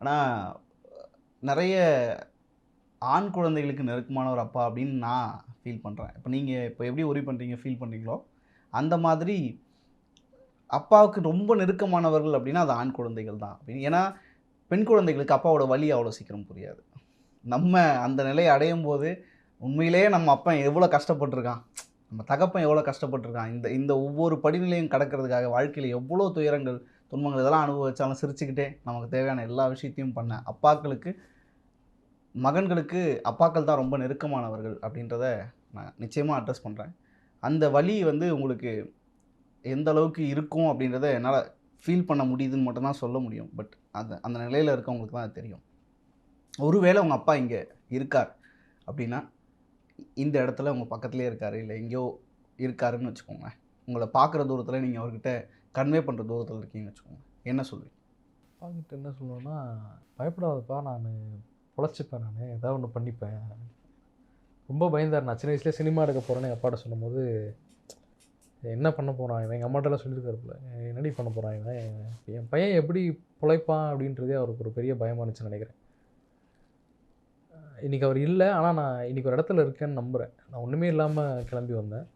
ஆனால் நிறைய ஆண் குழந்தைகளுக்கு நெருக்கமான ஒரு அப்பா அப்படின்னு நான் ஃபீல் பண்ணுறேன் இப்போ நீங்கள் இப்போ எப்படி உரி பண்ணுறீங்க ஃபீல் பண்ணுறீங்களோ அந்த மாதிரி அப்பாவுக்கு ரொம்ப நெருக்கமானவர்கள் அப்படின்னா அது ஆண் குழந்தைகள் தான். அப்படின்னு ஏன்னா பெண் குழந்தைகளுக்கு அப்பாவோட வலி அவ்வளோ சீக்கிரம் புரியாது. நம்ம அந்த நிலையை அடையும் போது உண்மையிலேயே நம்ம அப்பா எவ்வளோ கஷ்டப்பட்டிருக்கான். நம்ம தகப்பன் எவ்வளோ கஷ்டப்பட்டிருக்கான்? இந்த இந்த ஒவ்வொரு படிநிலையும் கடக்கிறதுக்காக வாழ்க்கையில் எவ்வளோ துயரங்கள் துன்பங்கள் இதெல்லாம் அனுபவிச்சாலும் சிரிச்சுக்கிட்டே நமக்கு தேவையான எல்லா விஷயத்தையும் பண்ண. அப்பாக்களுக்கு மகன்களுக்கு அப்பாக்கள் தான் ரொம்ப நெருக்கமானவர்கள் அப்படின்றத நான் நிச்சயமாக அட்ரஸ் பண்ணுறேன் அந்த வழி வந்து உங்களுக்கு எந்த அளவுக்கு இருக்கும் அப்படின்றத என்னால் ஃபீல் பண்ண முடியுதுன்னு மட்டும்தான் சொல்ல முடியும். பட் அந்த அந்த நிலையில் இருக்கவங்களுக்கு தான் தெரியும். ஒருவேளை உங்கள் அப்பா இங்கே இருக்கார் அப்படின்னா இந்த இடத்துல உங்கள் பக்கத்துலேயே இருக்கார் இல்லை எங்கேயோ இருக்காருன்னு வச்சுக்கோங்க. உங்களை பார்க்குற தூரத்தில் நீங்கள் அவர்கிட்ட கன்வே பண்ணுற தூரத்தில் இருக்கீங்கன்னு வச்சுக்கோங்க. என்ன சொல்லுவீங்க? அப்பாங்கிட்ட என்ன சொல்லுவேன்னா பயப்படாதப்பா நான் பொழைச்சிப்பேன் நான் ஏதாவது ஒன்று பண்ணிப்பேன். ரொம்ப பயந்தார் நான் சின்ன வயசுலேயே சினிமா எடுக்க போகிறேன்னு எங்கள் அப்பாட்ட சொல்லும்போது என்ன பண்ண போகிறான் இவன்? எங்கள் அம்மாட்டெல்லாம் சொல்லியிருக்காருல என்னடி பண்ண போகிறான் இவன்? என் பையன் எப்படி பிழைப்பான்? அப்படின்றதே அவருக்கு ஒரு பெரிய பயமாக இருந்துச்சுன்னு நினைக்கிறேன். இன்றைக்கி அவர் இல்லை ஆனால் நான் இன்றைக்கி ஒரு இடத்துல இருக்கேன்னு நம்புகிறேன் நான் ஒன்றுமே இல்லாமல் கிளம்பி வந்தேன்.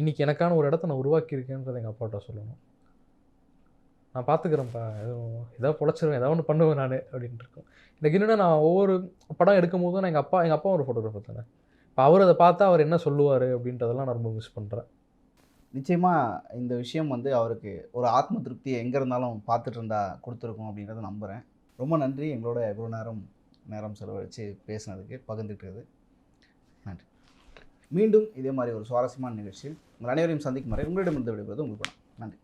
இன்றைக்கி எனக்கான ஒரு இடத்த நான் உருவாக்கியிருக்கேன்றதை எங்கள் அப்பாட்ட சொல்லணும். நான் பார்த்துக்கிறேன்ப்பா எதுவும் ஏதாவது பொழைச்சிருவேன் ஏதாவது ஒன்று பண்ணுவேன் நான் அப்படின்ட்டு இருக்கோம். எனக்கு என்னென்னா நான் ஒவ்வொரு படம் எடுக்கும் போதும் நான் எங்கள் அப்பா எங்கள் அப்பா ஒரு ஃபோட்டோகிராஃபர் தானே. இப்போ அவர் அதை பார்த்தா அவர் என்ன சொல்லுவார் அப்படின்றதெல்லாம் நான் ரொம்ப மிஸ் பண்ணுறேன் நிச்சயமாக இந்த விஷயம் வந்து அவருக்கு ஒரு ஆத்ம திருப்தியை எங்கே இருந்தாலும் பார்த்துட்டு இருந்தா கொடுத்துருக்கோம் அப்படின்றத நம்புகிறேன் ரொம்ப நன்றி. எங்களோட இவ்வளோ நேரம் நேரம் செலவழித்து பேசினதுக்கு பகிர்ந்துக்கிட்டது நன்றி. மீண்டும் இதே மாதிரி ஒரு சுவாரஸ்யமான நிகழ்ச்சியில் உங்கள் அனைவரையும் சந்திக்கும் வரை உங்களிடமிருந்து விடுவது உங்களுக்கு நன்றி.